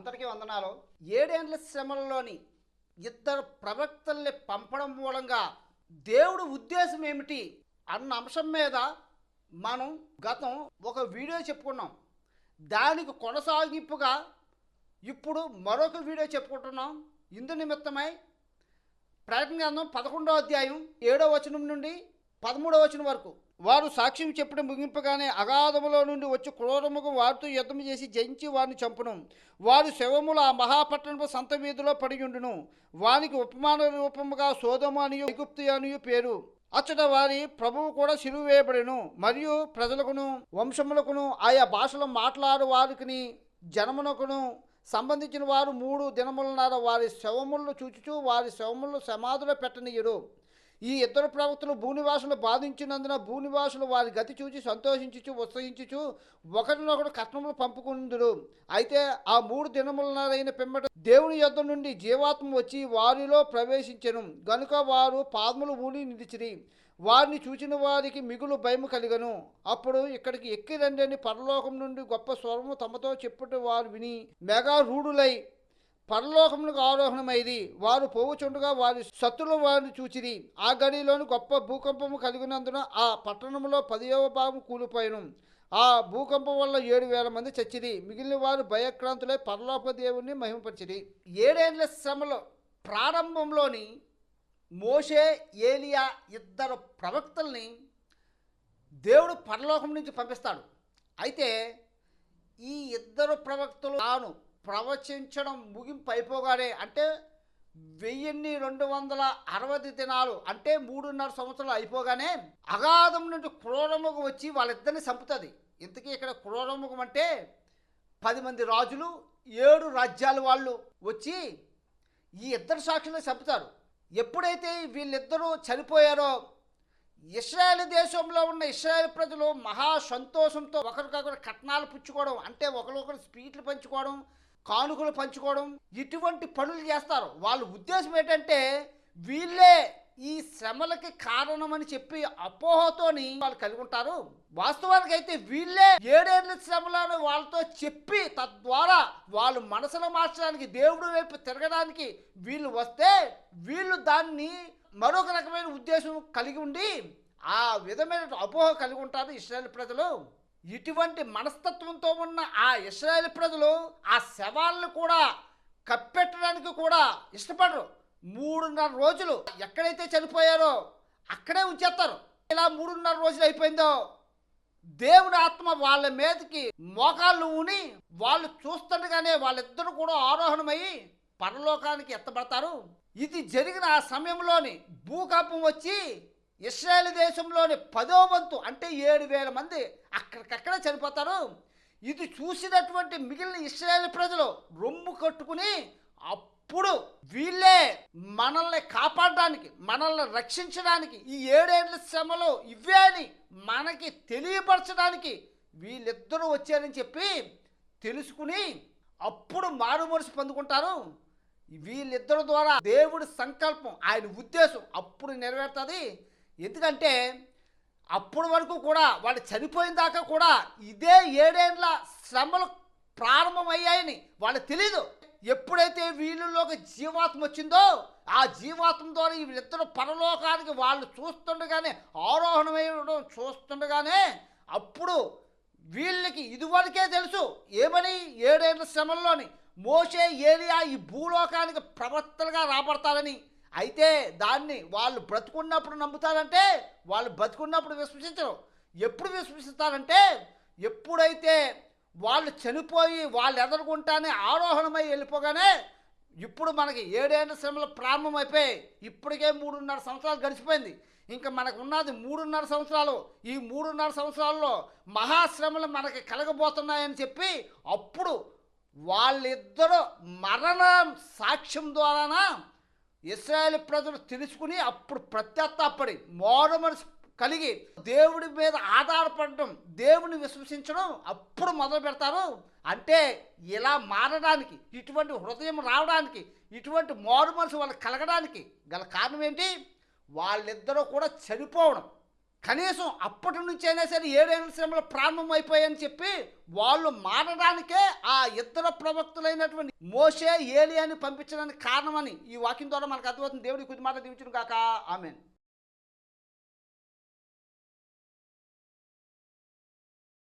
అందరికీ వందనాలు. ఏడేండ్ల శ్రమలలోని ఇద్దరు ప్రవక్తల్ని పంపడం మూలంగా దేవుడు ఉద్దేశం ఏమిటి అన్న అంశం మీద మనం గతం ఒక వీడియో చెప్పుకున్నాం. దానికి కొనసాగింపుగా ఇప్పుడు మరొక వీడియో చెప్పుకుంటున్నాం. ఇందు నిమిత్తమై ప్రకటన గ్రంథం పదకొండవ అధ్యాయం ఏడవ వచనం నుండి పదమూడవ వచనం వరకు. వారు సాక్ష్యం చెప్పడం ముగింపగానే అగాధములో నుండి వచ్చి క్రూరముకు వారితో యుద్ధం చేసి జయించి వారిని చంపును. వారి శవములు ఆ మహాపట్టణపు సంత వీధిలో పడియుండును వానికి ఉపమాన రూపముగా సోదము అనియు విగుప్తి అనియు పేరు. అచ్చట వారి ప్రభువు కూడా సిలువ వేయబడిను. మరియు ప్రజలకును వంశములకును ఆయా భాషలు మాట్లాడు వారికి జనమునకును సంబంధించిన వారు మూడు దినములన్నర వారి శవములను చూచుచూ వారి శవములను సమాధిలో పెట్టనీయరు ఈ ఇద్దరు ప్రవక్తలు భూనివాసులు బాధించినందున భూనివాసులు వారి గతి చూచి సంతోషించుచు ఉత్సహించుచు ఒకరినొకడు కట్నములు పంపుకుందురు అయితే ఆ మూడు దినములనరైన పిమ్మట దేవుని యొద్ద నుండి జీవాత్మ వచ్చి వారిలో ప్రవేశించెను. గనుక వారు పాదములు ఊని నిలిచిరి. వారిని చూచిన వారికి మిగులు భయము కలిగను. అప్పుడు ఇక్కడికి ఎక్కి రండి అని పరలోకం నుండి గొప్ప స్వరము తమతో చెప్పుట వారు విని మెగారూఢులై పరలోకమునకు ఆరోహణమైది. వారు పోవుచుండగా వారి శత్రులు వారిని చూచిరి. ఆ గడిలోని గొప్ప భూకంపము కలిగినందున ఆ పట్టణంలో పదియవ భాగం కూలిపోయాను. ఆ భూకంపం వల్ల ఏడు వేల మంది చచ్చిరి. మిగిలిన వారు భయక్రాంతులై పరలోక దేవుణ్ణి మహిమపరిచిరి. ఏడేళ్ళ శ్రమలో ప్రారంభంలోని మోషే ఏలియా ఇద్దరు ప్రవక్తల్ని దేవుడు పరలోకం నుంచి పంపిస్తాడు. అయితే ఈ ఇద్దరు ప్రవక్తలు తాను ప్రవచించడం ముగింపు అయిపోగానే అంటే వెయ్యిన్ని రెండు వందల అరవై దినాలు అంటే మూడున్నర సంవత్సరాలు అయిపోగానే అగాధం నుండి క్రూరముఖం వచ్చి వాళ్ళిద్దరిని చంపుతుంది. ఇంతకీ ఇక్కడ క్రూరముఖం అంటే పది మంది రాజులు ఏడు రాజ్యాల వాళ్ళు వచ్చి ఈ ఇద్దరు సాక్షులను చంపుతారు. ఎప్పుడైతే వీళ్ళిద్దరూ చనిపోయారో ఇస్రాయేల్ దేశంలో ఉన్న ఇస్రాయేల్ ప్రజలు మహా సంతోషంతో ఒకరికొకరు కట్నాలు పుచ్చుకోవడం అంటే ఒకరికొకరు స్వీట్లు పంచుకోవడం కానుకలు పంచుకోవడం ఇటువంటి పనులు చేస్తారు. వాళ్ళ ఉద్దేశం ఏంటంటే వీళ్ళే ఈ శ్రమలకి కారణమని చెప్పి అపోహతోని వాళ్ళు కలిగి ఉంటారు. వాస్తవానికి అయితే వీళ్ళే ఏడేళ్ళ శ్రమలను వాళ్ళతో చెప్పి తద్వారా వాళ్ళు మనసును మార్చడానికి దేవుడి వైపు తిరగడానికి వీళ్ళు వస్తే వీళ్ళు దాన్ని మరొక రకమైన ఉద్దేశం కలిగి ఉండి ఆ విధమైన అపోహ కలిగి ఉంటారు ఇస్రాయల్ ప్రజలు. ఇటువంటి మనస్తత్వంతో ఉన్న ఆ ఇస్రాయేల్ ప్రజలు ఆ శవాలను కూడా కప్పెట్టడానికి కూడా ఇష్టపడరు. మూడున్నర రోజులు ఎక్కడైతే చనిపోయారో అక్కడే ఉంచేస్తారు. ఇలా మూడున్నర రోజులు అయిపోయిందో దేవుని ఆత్మ వాళ్ళ మీదకి మోకాళ్ళు ఊని వాళ్ళు చూస్తుండగానే వాళ్ళిద్దరూ కూడా ఆరోహణమయ్యి పరలోకానికి ఎత్తబడతారు. ఇది జరిగిన ఆ సమయంలోని భూకంపం వచ్చి ఇస్రాయేల్ దేశంలోని పదో వంతు అంటే ఏడు వేల మంది అక్కడికక్కడే చనిపోతారు. ఇది చూసినటువంటి మిగిలిన ఇస్రాయేల్ ప్రజలు రొమ్ము కట్టుకుని అప్పుడు వీళ్ళే మనల్ని కాపాడడానికి మనల్ని రక్షించడానికి ఈ ఏడేళ్ళ శ్రమలు ఇవే అని మనకి తెలియపరచడానికి వీళ్ళిద్దరూ వచ్చారని చెప్పి తెలుసుకుని అప్పుడు మారు పొందుకుంటారు. వీళ్ళిద్దరి ద్వారా దేవుడి సంకల్పం ఆయన ఉద్దేశం అప్పుడు నెరవేరుతుంది. ఎందుకంటే అప్పటి వరకు కూడా వాళ్ళు చనిపోయిన దాకా కూడా ఇదే ఏడేండ్ల శ్రమలు ప్రారంభమయ్యాయని వాళ్ళకి తెలీదు. ఎప్పుడైతే వీళ్ళలోకి జీవాత్మ వచ్చిందో ఆ జీవాత్మ ద్వారా వీళ్ళిద్దరు పరలోకానికి వాళ్ళు చూస్తుండగానే ఆరోహణమయ్యడం చూస్తుండగానే అప్పుడు వీళ్ళకి ఇదివరకే తెలుసు ఏమని ఏడేళ్ళ శ్రమల్లోని మోసే ఏలియా ఈ భూలోకానికి ప్రవర్తనగా రాబడతారని అయితే దాన్ని వాళ్ళు బ్రతుకున్నప్పుడు నమ్ముతారంటే వాళ్ళు బ్రతుకున్నప్పుడు విశ్వసించరు. ఎప్పుడు విశ్వసిస్తారంటే ఎప్పుడైతే వాళ్ళు చనిపోయి వాళ్ళు ఎదుర్కొంటానే ఆరోహణమై వెళ్ళిపోగానే ఇప్పుడు మనకి ఏడేళ్ళ శ్రమలు ప్రారంభమైపోయాయి ఇప్పటికే మూడున్నర సంవత్సరాలు గడిచిపోయింది. ఇంకా మనకు ఉన్నది మూడున్నర సంవత్సరాలు. ఈ మూడున్నర సంవత్సరాల్లో మహాశ్రమలు మనకి కలగబోతున్నాయని చెప్పి అప్పుడు వాళ్ళిద్దరూ మరణ సాక్ష్యం ద్వారానా ఇస్రాయేల్ ప్రజలు తెలుసుకుని అప్పుడు ప్రత్యత్తాపడి మోడ మనసు కలిగి దేవుడి మీద ఆధారపడడం దేవుని విశ్వసించడం అప్పుడు మొదలు పెడతారు. అంటే ఇలా మారడానికి ఇటువంటి హృదయం రావడానికి ఇటువంటి మారు మనసు వాళ్ళకి కలగడానికి గల కారణం ఏంటి? వాళ్ళిద్దరూ కూడా చనిపోవడం. కనీసం అప్పటి నుంచి అయినా సరే ఏడేళ్ళ శ్రమలు ప్రారంభమైపోయాయని చెప్పి వాళ్ళు మారడానికే ఆ ఇద్దరు ప్రవక్తులైనటువంటి మోషే ఏలియాని పంపించడానికి కారణమని ఈ వాక్యం ద్వారా మనకు అర్థమవుతుంది. దేవుడి కొద్ది మాట దీవించును కాక ఆమెను.